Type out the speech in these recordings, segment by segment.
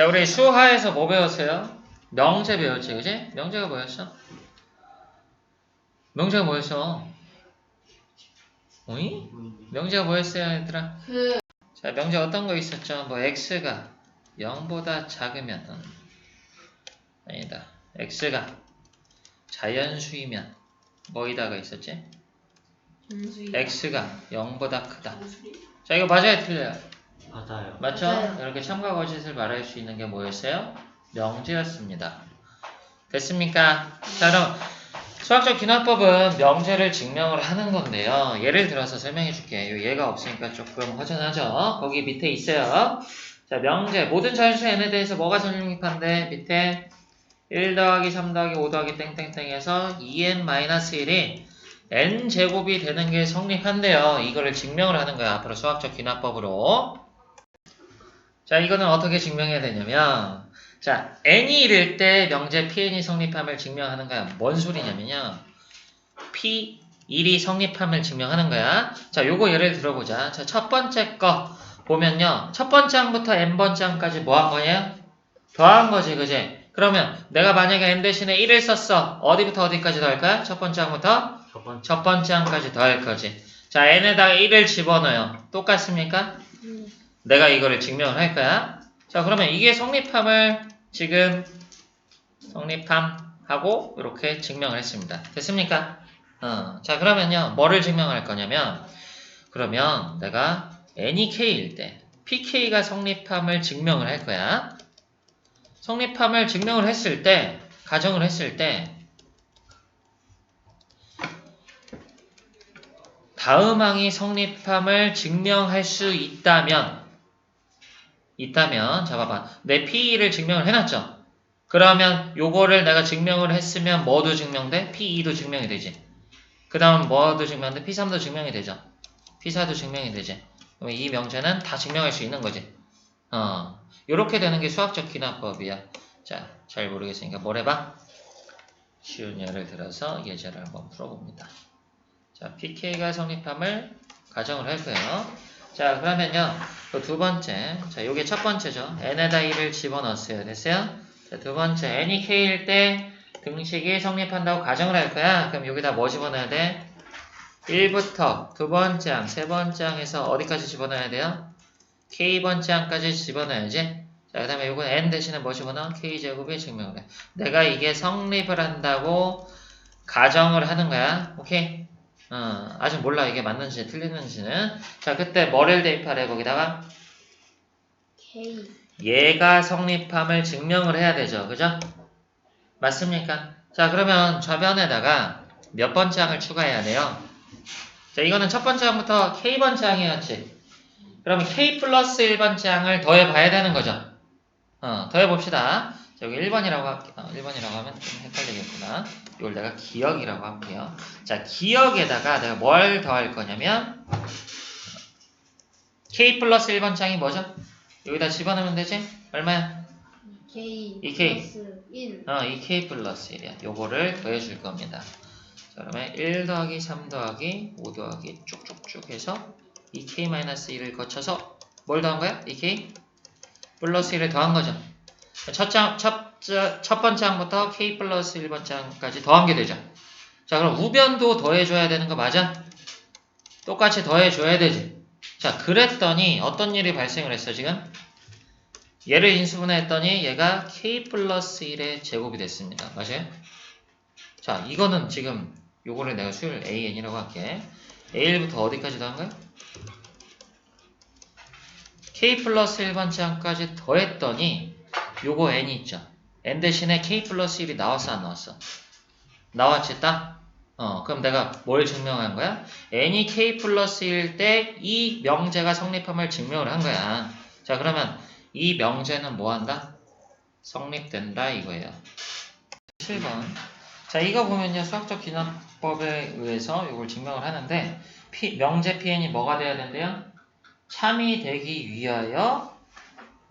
자, 우리 수하에서 뭐 배웠어요? 명제 배웠지, 그지? 명제가 뭐였어? 명제가 뭐였어? 어이? 명제가 뭐였어요, 얘들아? 그 자, 명제 어떤 거 있었죠? 뭐 x가 0보다 작으면 음. 아니다. x가 자연수이면 뭐이다가 있었지? x가 0보다 크다. 자, 이거 맞아요, 틀려요? 맞아요. 맞죠? 맞아요. 이렇게 참과 거짓을 말할 수 있는 게 뭐였어요? 명제였습니다. 됐습니까? 자, 그럼 수학적 기납법은 명제를 증명을 하는 건데요. 예를 들어서 설명해 줄게요. 얘가 없으니까 조금 허전하죠? 거기 밑에 있어요. 자, 명제. 모든 자연수 n에 대해서 뭐가 성립한데? 밑에 1 더하기 3 더하기 5 더하기 땡땡땡 해서 2n-1이 n제곱이 되는 게 성립한대요. 이거를 증명을 하는 거야. 앞으로 수학적 기납법으로. 자, 이거는 어떻게 증명해야 되냐면, 자, n이 이를 때 명제 pn이 성립함을 증명하는 거야. 뭔 소리냐면요. p1이 성립함을 증명하는 거야. 자, 요거 예를 들어보자. 자, 첫 번째 거 보면요. 첫 번째 항부터 n번째 항까지 뭐 한 거예요? 더한 거지, 그지? 그러면 내가 만약에 n 대신에 1을 썼어. 어디부터 어디까지 더할 거야? 첫 번째 항부터 첫 번째 첫 번째 항까지 더할 거지. 자, n에다가 1을 집어넣어요. 똑같습니까? 음, 내가 이거를 증명을 할 거야. 자, 그러면 이게 성립함을 지금 성립함 하고 이렇게 증명을 했습니다. 됐습니까? 어, 자, 그러면요. 뭐를 증명할 거냐면 그러면 내가 n이 k일 때 pk가 성립함을 증명을 할 거야. 성립함을 증명을 했을 때 가정을 했을 때 다음 항이 성립함을 증명할 수 있다면 있다면 자 봐봐. 내 P2를 증명을 해놨죠? 그러면 요거를 내가 증명을 했으면 뭐도 증명돼? P2도 증명이 되지. 그 다음 뭐도 증명돼? P3도 증명이 되죠. P4도 증명이 되지. 그러면 이 명제는 다 증명할 수 있는 거지. 어. 요렇게 되는 게 수학적 기납법이야. 자 잘 모르겠으니까 뭘 해봐? 쉬운 예를 들어서 예제를 한번 풀어봅니다. 자, PK가 성립함을 가정을 할 거예요. 자, 그러면요. 그 두 번째. 자, 요게 첫 번째죠. n에다 1을 집어넣었어요. 됐어요? 자, 두 번째. n이 k일 때 등식이 성립한다고 가정을 할 거야. 그럼 여기다 뭐 집어넣어야 돼? 1부터 두 번째 항, 세 번째 항에서 어디까지 집어넣어야 돼요? k번째 항까지 집어넣어야지. 자, 그 다음에 요건 n 대신에 뭐 집어넣어? k제곱이 증명을 해. 내가 이게 성립을 한다고 가정을 하는 거야. 오케이? 어, 아직 몰라 이게 맞는지 틀리는지는. 자 그때 뭐를 대입하래 거기다가. K. 얘가 성립함을 증명을 해야 되죠. 그죠? 맞습니까? 자 그러면 좌변에다가 몇 번째 항을 추가해야 돼요? 자 이거는 첫 번째 항부터 K번째 항이었지. 그러면 K 플러스 1번째 항을 더해봐야 되는 거죠. 어 더해봅시다. 자, 여기 1번이라고 할게요. 어, 1번이라고 하면 좀 헷갈리겠구나. 이걸 내가 기억이라고 할게요. 자, 기억에다가 내가 뭘 더할 거냐면 k 플러스 1번 장이 뭐죠? 여기다 집어넣으면 되지? 얼마야? K 이 K. 플러스 1 어, 2k 플러스 1이야. 요거를 더해줄 겁니다. 자, 그러면 1 더하기 3 더하기 5 더하기 쭉쭉쭉 해서 2k 마이너스 1을 거쳐서 뭘 더한 거야? 2k 플러스 1을 더한 거죠. 첫, 장, 첫, 첫, 첫 번째 항부터 k 플러스 1번째 항까지 더한 게 되죠. 자, 그럼 우변도 더해줘야 되는 거 맞아? 똑같이 더해줘야 되지. 자, 그랬더니 어떤 일이 발생을 했어, 지금? 얘를 인수분해했더니 얘가 k 플러스 1의 제곱이 됐습니다. 맞아요? 자, 이거는 지금 요거를 내가 수열 an이라고 할게. a1부터 어디까지 더한 거야? k 플러스 1번째 항까지 더했더니 요거 n이 있죠. n 대신에 k 플러스 1이 나왔어 안 나왔어? 나왔지 딱? 어 그럼 내가 뭘 증명한 거야? n이 k 플러스 1일 때이 명제가 성립함을 증명을 한 거야. 자 그러면 이 명제는 뭐 한다? 성립된다 이거예요. 7번. 자 이거 보면요 수학적 기납법에 의해서 이걸 증명을 하는데 P, 명제 pn이 뭐가 돼야 된대요? 참이 되기 위하여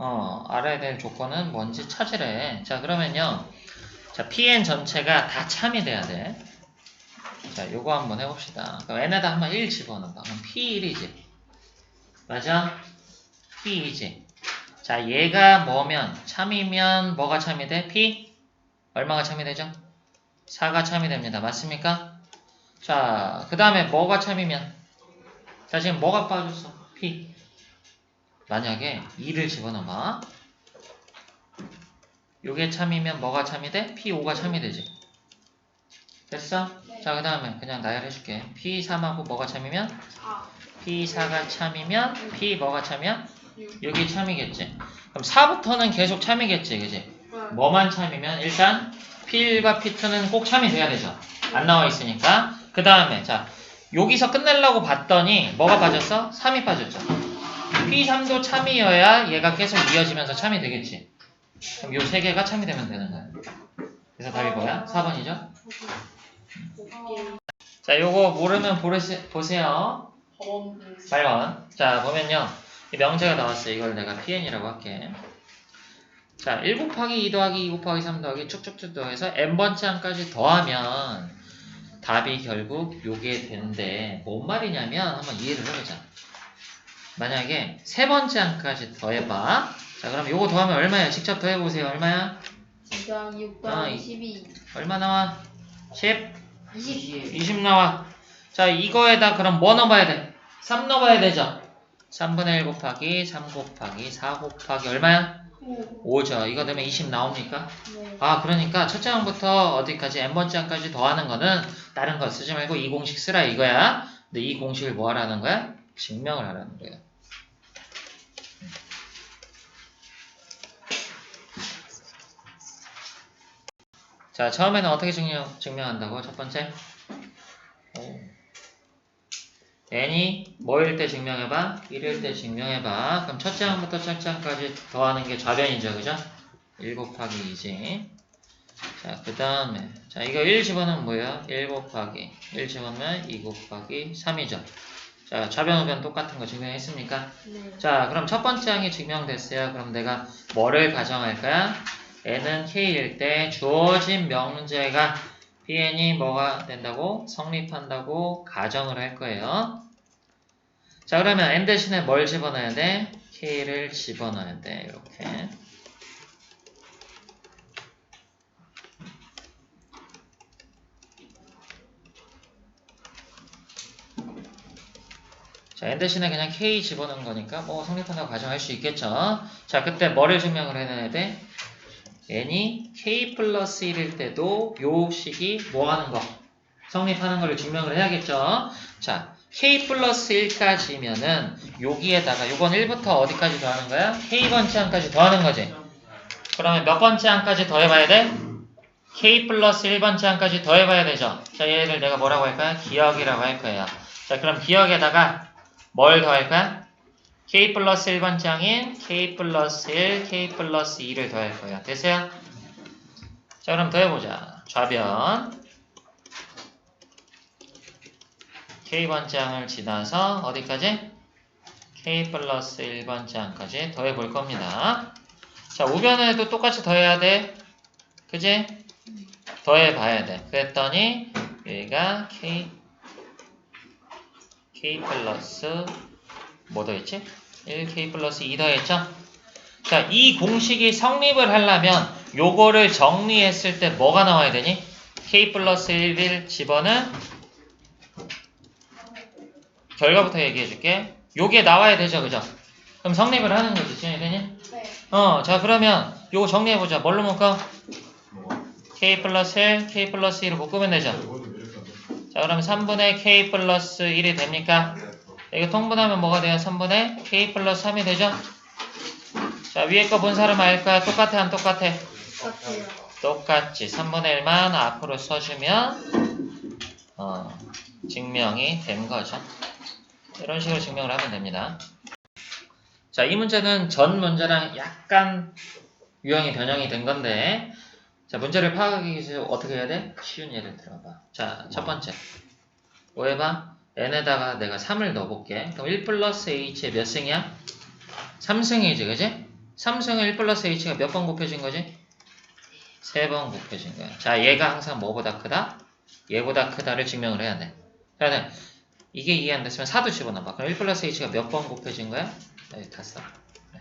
어, 알아야 될 조건은 뭔지 찾으래. 자, 그러면요. 자, pn 전체가 다 참이 돼야 돼. 자, 요거 한번 해봅시다. 그럼 n에다 한번 1 집어넣어봐. 그럼 p1이지. 맞아? p2지. 자, 얘가 뭐면 참이면 뭐가 참이 돼? P? 얼마가 참이 되죠? 4가 참이 됩니다. 맞습니까? 자, 그 다음에 뭐가 참이면? 자, 지금 뭐가 빠졌어? P. 만약에 2를 집어넣어봐. 요게 참이면 뭐가 참이 돼? P5가 참이 되지. 됐어? 네. 자, 그 다음에 그냥 나열해줄게. P3하고 뭐가 참이면? 4 P4가 참이면 P 뭐가 참이야? 6 여기 참이겠지. 그럼 4부터는 계속 참이겠지, 그지? 뭐만 참이면 일단 P1과 P2는 꼭 참이 돼야 되죠. 안 나와 있으니까. 그 다음에 자 여기서 끝내려고 봤더니 뭐가 빠졌어? 3이 빠졌죠. P3도 참이어야 얘가 계속 이어지면서 참이 되겠지. 그럼 요 세 개가 참이 되면 되는 거야. 그래서 답이 뭐야? 4번이죠. 자, 요거 모르면 보르시, 보세요. 8번. 자, 보면요. 이 명제가 나왔어요. 이걸 내가 PN이라고 할게. 자, 1 곱하기 2 더하기 2 곱하기 3 더하기 쭉쭉쭉 더해서 n번째 항까지 더하면 답이 결국 요게 되는데 뭔 말이냐면 한번 이해를 해보자. 만약에 세 번째 항까지 더해봐. 자, 그럼 요거 더하면 얼마야? 직접 더해보세요. 얼마야? 2 더하기 6 아, 더하기 이- 12 얼마 나와? 10? 20 20 나와. 자, 이거에다 그럼 뭐 넣어봐야 돼? 3 넣어봐야 되죠? 3분의 1 곱하기 3 곱하기 4 곱하기 얼마야? 5 5죠. 이거 되면 20 나옵니까? 네. 아, 그러니까 첫째 항부터 어디까지 n번째 항까지 더하는 거는 다른 거 쓰지 말고 이 공식 쓰라 이거야. 근데 이 공식을 뭐 하라는 거야? 증명을 하라는 거야. 자, 처음에는 어떻게 증명, 증명한다고? 첫 번째? 오. n이 뭐일 때 증명해봐? 1일 때 증명해봐. 그럼 첫째 항부터 첫째 항까지 더하는 게 좌변이죠. 그죠? 1 곱하기 2지. 자, 그 다음에. 자, 이거 1 집어넣으면 뭐예요? 1 곱하기. 1 집어넣으면 2 곱하기 3이죠. 자, 좌변, 우변 똑같은 거 증명했습니까? 네. 자, 그럼 첫 번째 항이 증명됐어요. 그럼 내가 뭐를 가정할 거야? N은 k일 때 주어진 명제가 pn이 뭐가 된다고? 성립한다고 가정을 할 거예요. 자, 그러면 n 대신에 뭘 집어넣어야 돼? k를 집어넣어야 돼. 이렇게. 자, n 대신에 그냥 k 집어넣은 거니까 뭐 성립한다고 가정할 수 있겠죠. 자, 그때 뭐를 증명을 해놔야 돼? N이 k 플러스 1일 때도 요 식이 뭐 하는 거? 성립하는 거를 증명을 해야겠죠. 자, k 플러스 1까지면은 여기에다가 요건 1부터 어디까지 더하는 거야? k 번째 항까지 더하는 거지. 그러면 몇 번째 항까지 더해봐야 돼? k 플러스 1번째 항까지 더해봐야 되죠. 자, 얘를 내가 뭐라고 할까요? 기억이라고 할 거예요. 자, 그럼 기억에다가 뭘 더할 거야? K 플러스 1번째 항인 k 플러스 1, k 플러스 2를 더할 거야. 됐어요? 자, 그럼 더해보자. 좌변 k번째 항을 지나서 어디까지? k 플러스 1번째 항까지 더해볼 겁니다. 자, 우변에도 똑같이 더해야 돼. 그지? 더해봐야 돼. 그랬더니 여기가 k k 플러스 뭐 더했지? 1k 플러스 2 더했죠? 자, 이 공식이 성립을 하려면 요거를 정리했을 때 뭐가 나와야 되니? k 플러스 1을 집어는 결과부터 얘기해 줄게. 요게 나와야 되죠, 그죠? 그럼 성립을 하는 거지, 지현이 되니? 네. 어, 자, 그러면 요거 정리해보자. 뭘로 묶어? k 플러스 1, k 플러스 2를 묶으면 되죠? 자, 그럼 3분의 k 플러스 1이 됩니까? 이거 통분하면 뭐가 돼요? 3분의 k 플러스 3이 되죠? 자, 위에 거 본 사람 알 거야? 똑같아, 안 똑같아? 똑같아요. 똑같지. 3분의 1만 앞으로 써주면, 어, 증명이 된 거죠. 이런 식으로 증명을 하면 됩니다. 자, 이 문제는 전 문제랑 약간 유형이 변형이 된 건데, 자, 문제를 파악하기 위해서 어떻게 해야 돼? 쉬운 예를 들어봐. 자, 첫 번째. 뭐 해봐? N에다가 내가 3을 넣어볼게. 그럼 1 플러스 h의 몇 승이야? 3승이지, 그지? 3승은 1 플러스 h가 몇 번 곱해진 거지? 3번 곱해진 거야. 자, 얘가 항상 뭐보다 크다? 얘보다 크다를 증명을 해야 돼. 그러면 이게 이해 안 됐으면 4도 집어넣어봐. 그럼 1 플러스 h가 몇 번 곱해진 거야? 여기 다 써. 네.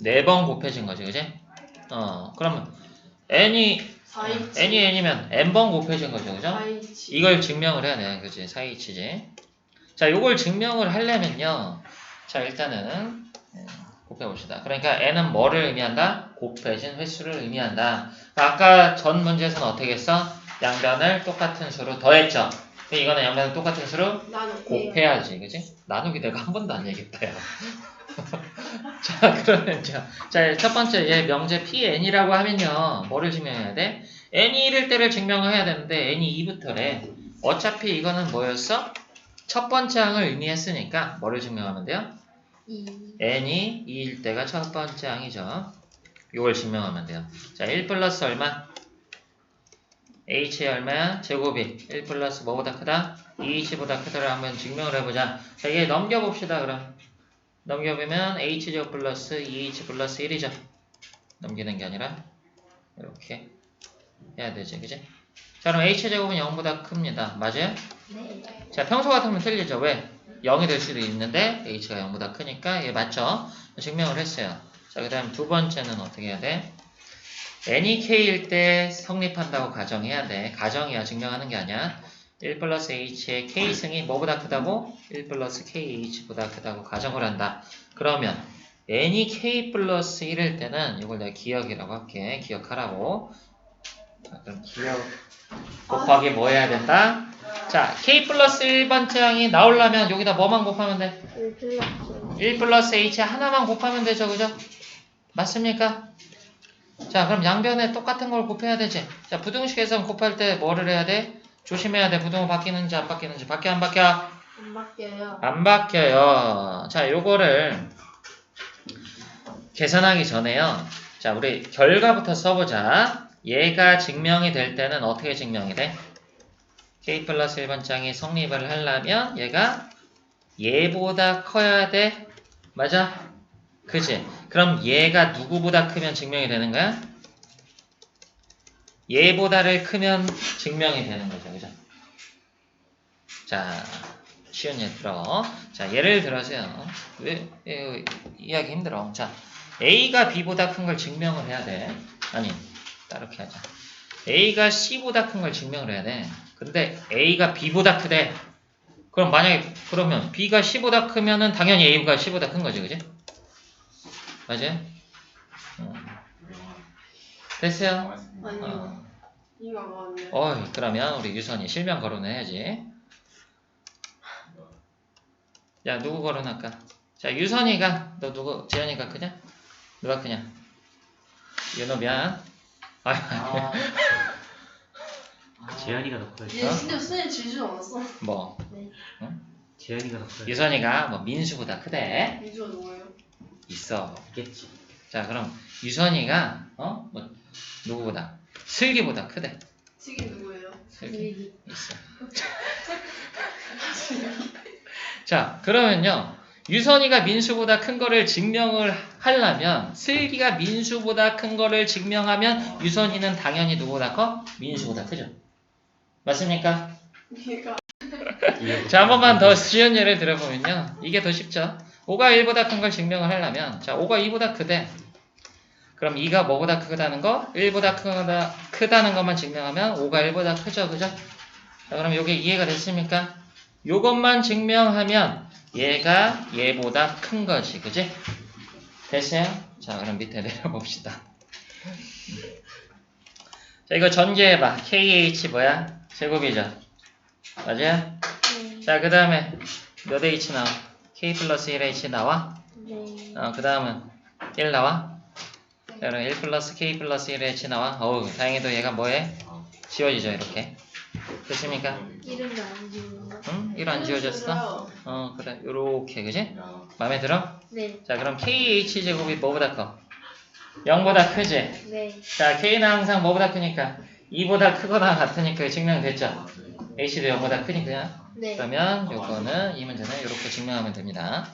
네번 곱해진 거지, 그지? 어, 그러면 n이 4H n이 n이면 n번 곱해진 거죠, 그죠? 4H 이걸 증명을 해야 돼, 그지? 사이치지. 자, 요걸 증명을 하려면요. 자, 일단은 음, 곱해봅시다. 그러니까 n은 뭐를 의미한다? 곱해진 횟수를 의미한다. 아까 전 문제에서는 어떻게 했어? 양변을 똑같은 수로 더했죠. 근데 이거는 양변을 똑같은 수로 곱해야지, 그지? 나누기 내가 한 번도 안 얘기했다, 야. 자, 그러면 자, 자, 첫 번째 얘 명제 PN이라고 하면요. 뭐를 증명해야 돼? N이 1일 때를 증명을 해야 되는데 N이 2부터래. 어차피 이거는 뭐였어? 첫 번째 항을 의미했으니까 뭐를 증명하면 돼요? 2 N이 2일 때가 첫 번째 항이죠. 이걸 증명하면 돼요. 자, 1 플러스 얼마? H의 얼마야? 제곱이 1 플러스 뭐보다 크다? 2H보다 크다를 한번 증명을 해보자. 자, 이게 넘겨봅시다, 그럼. 넘겨보면 H제곱 플러스 2H 플러스 1이죠. 넘기는 게 아니라 이렇게 해야 되지, 그지? 자, 그럼 H제곱은 0보다 큽니다. 맞아요? 네 자, 평소 같으면 틀리죠. 왜? 0이 될 수도 있는데 h가 0보다 크니까 얘 맞죠? 증명을 했어요. 자, 그 다음 두 번째는 어떻게 해야 돼? n이 k일 때 성립한다고 가정해야 돼. 가정이야. 증명하는 게 아니야. 1 플러스 h의 k승이 뭐보다 크다고? 1 플러스 kh보다 크다고 가정을 한다. 그러면 n이 k 플러스 1일 때는 이걸 내가 기억이라고 할게. 기억하라고. 자, 그럼 기억 곱하기 뭐 해야 된다? 자, k 플러스 1번째 항이 나오려면 여기다 뭐만 곱하면 돼? 1 플러스 1 플러스 h 하나만 곱하면 되죠, 그죠? 맞습니까? 자, 그럼 양변에 똑같은 걸 곱해야 되지. 자, 부등식에서 곱할 때 뭐를 해야 돼? 조심해야 돼. 부등호 바뀌는지 안 바뀌는지. 바뀌어, 안 바뀌어? 안 바뀌어요 안 바뀌어요. 자, 요거를 계산하기 전에요. 자, 우리 결과부터 써보자. 얘가 증명이 될 때는 어떻게 증명이 돼? k 플러스 1번장이 성립을 하려면 얘가 얘보다 커야 돼? 맞아? 그지? 그럼 얘가 누구보다 크면 증명이 되는 거야? 얘보다를 크면 증명이 되는 거죠. 그죠? 자, 쉬운 예 들어. 자, 예를 들어서요. 왜, 왜 이해하기 힘들어. 자, A가 B보다 큰 걸 증명을 해야 돼. 아니, 따르게 하자. A가 C보다 큰 걸 증명을 해야 돼. 근데 A가 B보다 크대. 그럼 만약에 그러면 B가 C보다 크면은 당연히 A가 C보다 큰 거지, 그지? 맞아요? 어. 됐어요? 아니요 어. 이거 맞네 어이, 그러면 우리 유선이 실명 거론을 해야지. 야, 누구 거론할까? 자, 유선이가, 너 누구, 재현이가 크냐? 누가 크냐? 윤호 미안. 아, 아. 재현이가 더 커요. 얘 진짜 수능 질줄 알았어 뭐, 재현이가 더 커요. 유선이가 뭐 민수보다 크대. 민주가 누구예요? 있어. 있겠지. 자, 그럼 유선이가, 어? 뭐, 누구보다? 슬기보다 크대. 지기 누구예요? 슬기. 있어. 자, 그러면요. 유선이가 민수보다 큰 거를 증명을 하려면 슬기가 민수보다 큰 거를 증명하면 유선이는 당연히 누구보다 커? 민수보다 크죠. 맞습니까? 얘가 자, 한 번만 더 쉬운 예를 들어보면요. 이게 더 쉽죠. 5가 1보다 큰 걸 증명을 하려면 자, 5가 2보다 크대. 그럼 2가 뭐보다 크다는 거? 1보다 크다, 크다는 것만 증명하면 5가 1보다 크죠. 그죠? 자, 그럼 이게 이해가 됐습니까? 요것만 증명하면 얘가 얘보다 큰 거지. 그지? 됐어요? 자, 그럼 밑에 내려봅시다. 자, 이거 전개해봐. KH 뭐야? 제곱이죠. 맞아요? 자, 그 다음에 몇 H 나와? K 플러스 1H 나와? 네 어, 그 다음은 1 나와? 자, 그럼 1 플러스 K 플러스 1H 나와? 어우, 다행히도 얘가 뭐해? 지워지죠, 이렇게. 됐습니까? 이름도 안 지우는 응? 1 안 지워졌어? 어, 그래. 요렇게, 그지? 마음에 들어? 네 자, 그럼 KH 제곱이 뭐보다 커? 0보다 크지? 네. 자, K는 항상 뭐보다 크니까? 2보다 크거나 같으니까 증명됐죠? H도 0보다 크니까. 네. 그러면 요거는 이 문제는 이렇게 증명하면 됩니다.